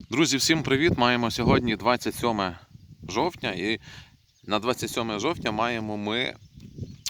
Друзі, всім привіт! Маємо сьогодні 27 жовтня, і на 27 жовтня маємо ми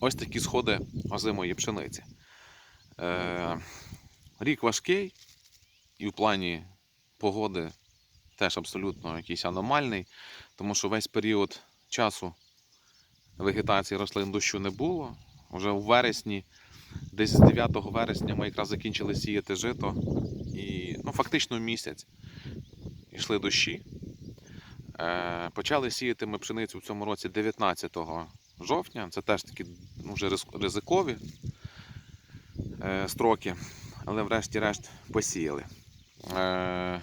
ось такі сходи озимої пшениці. Е, рік важкий, і в плані погоди теж абсолютно якийсь аномальний, тому що весь період часу вегетації рослин дощу не було. Вже у вересні, десь з 9 вересня ми якраз закінчили сіяти жито. І ну, фактично місяць йшли дощі. Е, почали сіяти ми пшеницю в цьому році 19 жовтня. Це теж такі ну, вже ризикові е, строки, але врешті-решт посіяли. Е,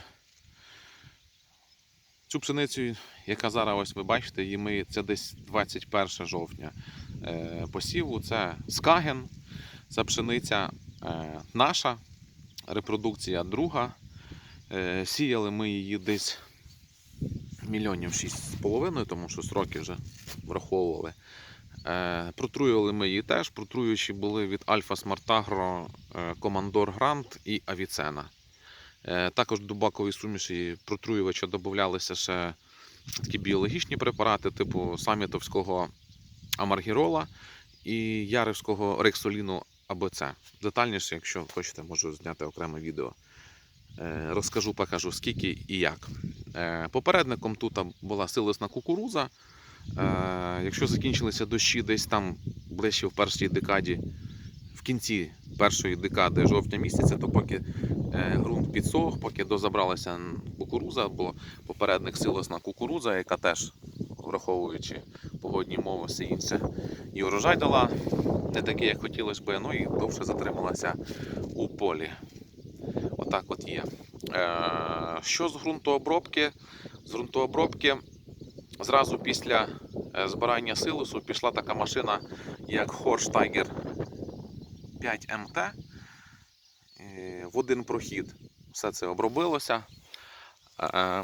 цю пшеницю, яка зараз ось ви бачите, її ми, це десь 21 жовтня посіву. Це скаген, це пшениця наша, репродукція друга. Е, Сіяли ми її десь мільйонів шість з половиною, тому що сроки вже враховували. Е, Протруювали ми її теж. Протруючі були від Альфа Смартагро, е, Командор Грант і Авіцена. Також до бакової суміші протруювача додавалися ще такі біологічні препарати, типу самітовського амаргірола і ярівського рексоліну АБЦ. Детальніше, якщо хочете, можу зняти окреме відео. Е, Розкажу, покажу скільки і як. Е, Попередником тут була силосна кукуруза. Е, Якщо закінчилися дощі десь там ближче в першій декаді, в кінці першої декади жовтня місяця, то поки ґрунт підсох, поки дозабралася кукуруза, бо попередник силосна кукуруза, яка теж, враховуючи погодні умови, все інше, і урожай дала не такий, як хотілося би, ну і довше затрималася у полі. Отак от є. Е, що з ґрунтообробки? З ґрунтообробки зразу після е, збирання силосу пішла така машина, як Horsch Tiger 5 МТ. Е, В один прохід все це обробилося. Е,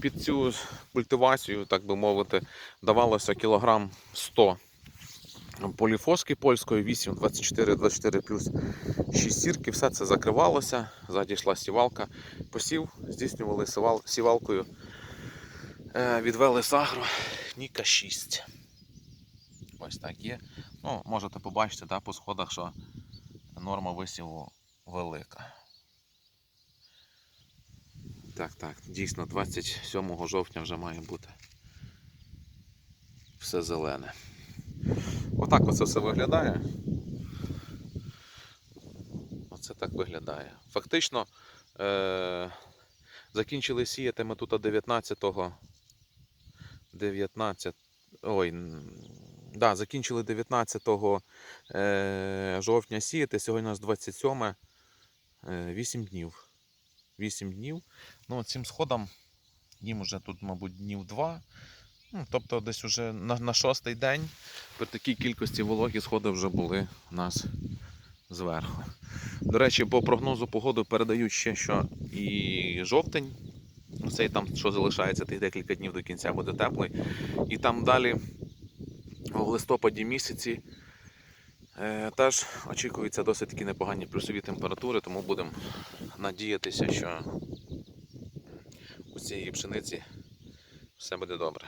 Під цю культивацію, так би мовити, давалося кілограм 100 поліфоски польської 8, 24, 24 плюс 6 сірки, все це закривалося, ззаді йшла сівалка, посів, здійснювали сівал, сівалкою, е, відвели сагро Ніка 6. Ось так є. Ну, можете побачити да, по сходах, що норма висіву велика. Так, так, дійсно, 27 жовтня вже має бути все зелене. Отак оце все виглядає. Оце так виглядає. Фактично е- закінчили сіяти ми тут 19-го. 19. Ой. Да, закінчили 19 е- жовтня сіяти. Сьогодні у нас 27. Е- 8 днів. 8 днів. Ну, цим сходом їм вже тут, мабуть, днів 2. Ну, тобто десь уже на, на шостий день при такій кількості вологі сходи вже були у нас зверху. До речі, по прогнозу погоди передають ще, що і жовтень, цей там, що залишається тих декілька днів до кінця буде теплий. І там далі в листопаді місяці е, теж очікуються досить такі непогані плюсові температури, тому будемо надіятися, що у цієї пшениці все буде добре.